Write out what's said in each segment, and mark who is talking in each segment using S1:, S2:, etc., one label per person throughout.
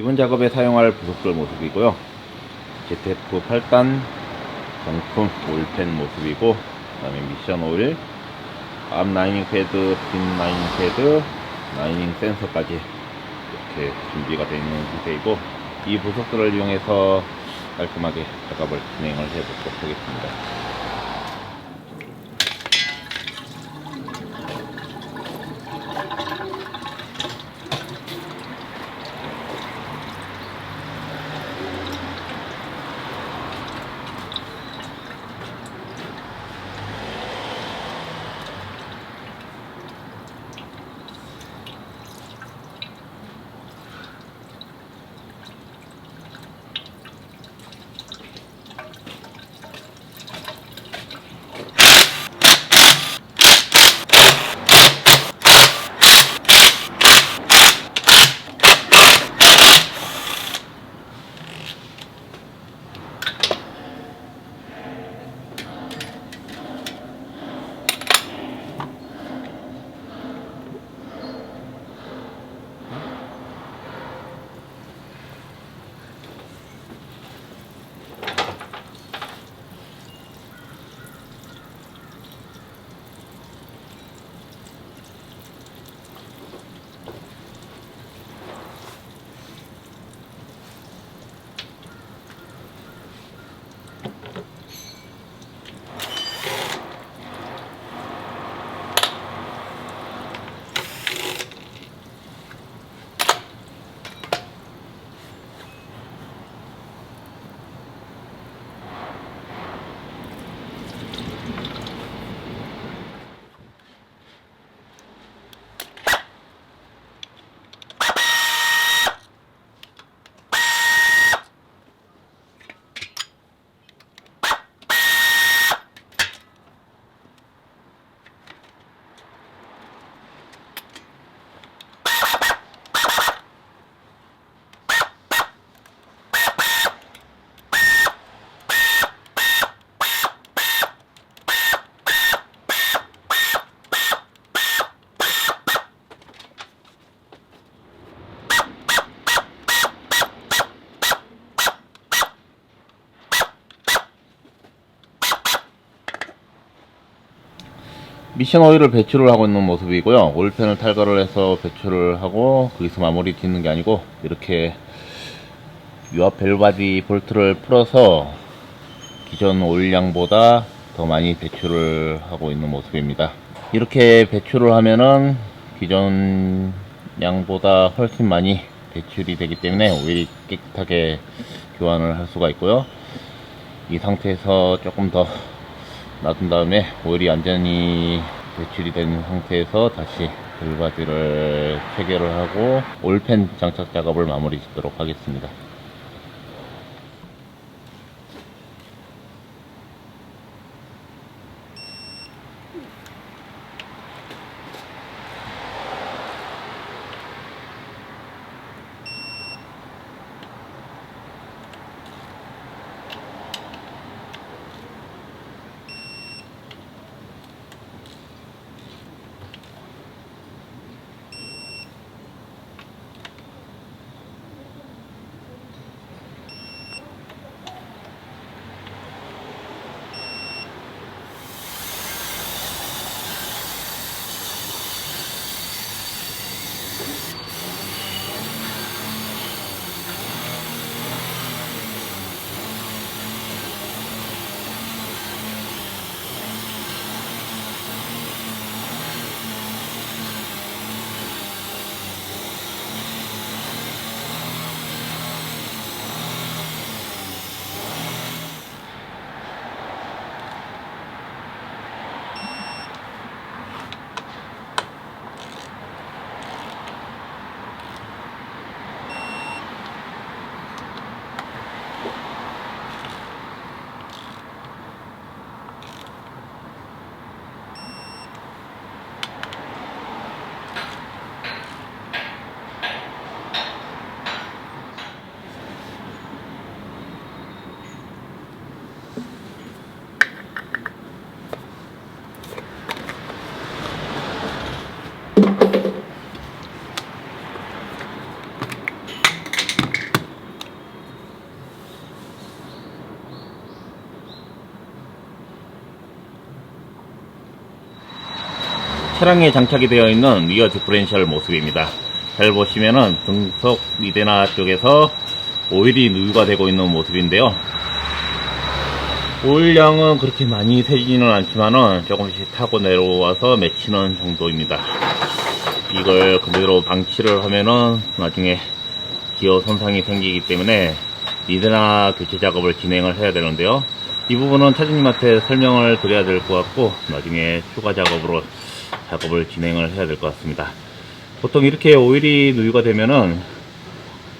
S1: 이번 작업에 사용할 부속들 모습이고요. ZF 8단 정품 올펜 모습이고 그 다음에 미션 오일, 앞 라이닝 패드, 뒷 라이닝 패드, 라이닝 센서까지 이렇게 준비가 되어 있는 상태이고 이 부속들을 이용해서 깔끔하게 작업을 진행을 해보도록 하겠습니다. 미션 오일을 배출을 하고 있는 모습이고요. 올펜을 탈거를 해서 배출을 하고 거기서 마무리 짓는 게 아니고 이렇게 유압 벨바디 볼트를 풀어서 기존 오일량보다 더 많이 배출을 하고 있는 모습입니다. 이렇게 배출을 하면은 기존 양보다 훨씬 많이 배출이 되기 때문에 오일이 깨끗하게 교환을 할 수가 있고요. 이 상태에서 조금 더 놔둔 다음에 오일이 완전히 배출이 된 상태에서 다시 벨바디를 체결을 하고 올펜 장착 작업을 마무리 짓도록 하겠습니다. 차량에 장착이 되어 있는 리어 디퍼렌셜 모습입니다. 잘 보시면은 등속 미대나 쪽에서 오일이 누유가 되고 있는 모습인데요. 오일량은 그렇게 많이 새지는 않지만은 조금씩 타고 내려와서 맺히는 정도입니다. 이걸 그대로 방치를 하면은 나중에 기어 손상이 생기기 때문에 리드나 교체 작업을 진행을 해야 되는데요. 이 부분은 차주님한테 설명을 드려야 될 것 같고 나중에 추가 작업으로 작업을 진행을 해야 될 것 같습니다. 보통 이렇게 오일이 누유가 되면은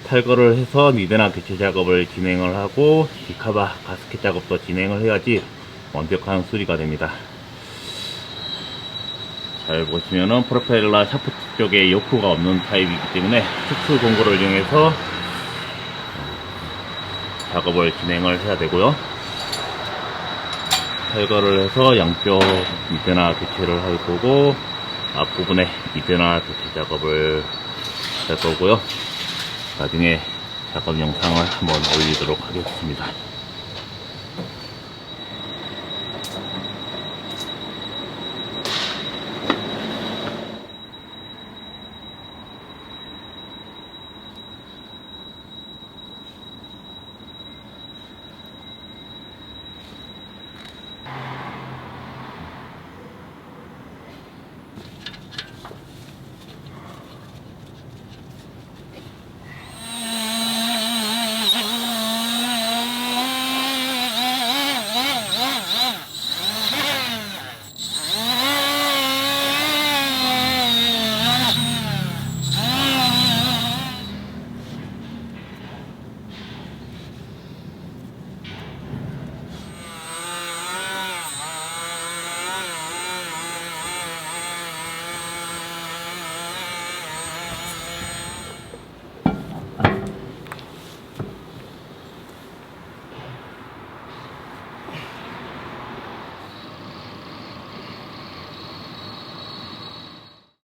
S1: 탈거를 해서 니드나 교체 작업을 진행을 하고 디카바 가스켓 작업도 진행을 해야지 완벽한 수리가 됩니다. 잘 보시면은 프로펠러 샤프트 쪽에 요크가 없는 타입이기 때문에 특수 공구를 이용해서 작업을 진행을 해야 되고요. 탈거를 해서 양쪽 미드나 교체를 할 거고 앞부분에 미드나 교체 작업을 할 거고요. 나중에 작업 영상을 한번 올리도록 하겠습니다.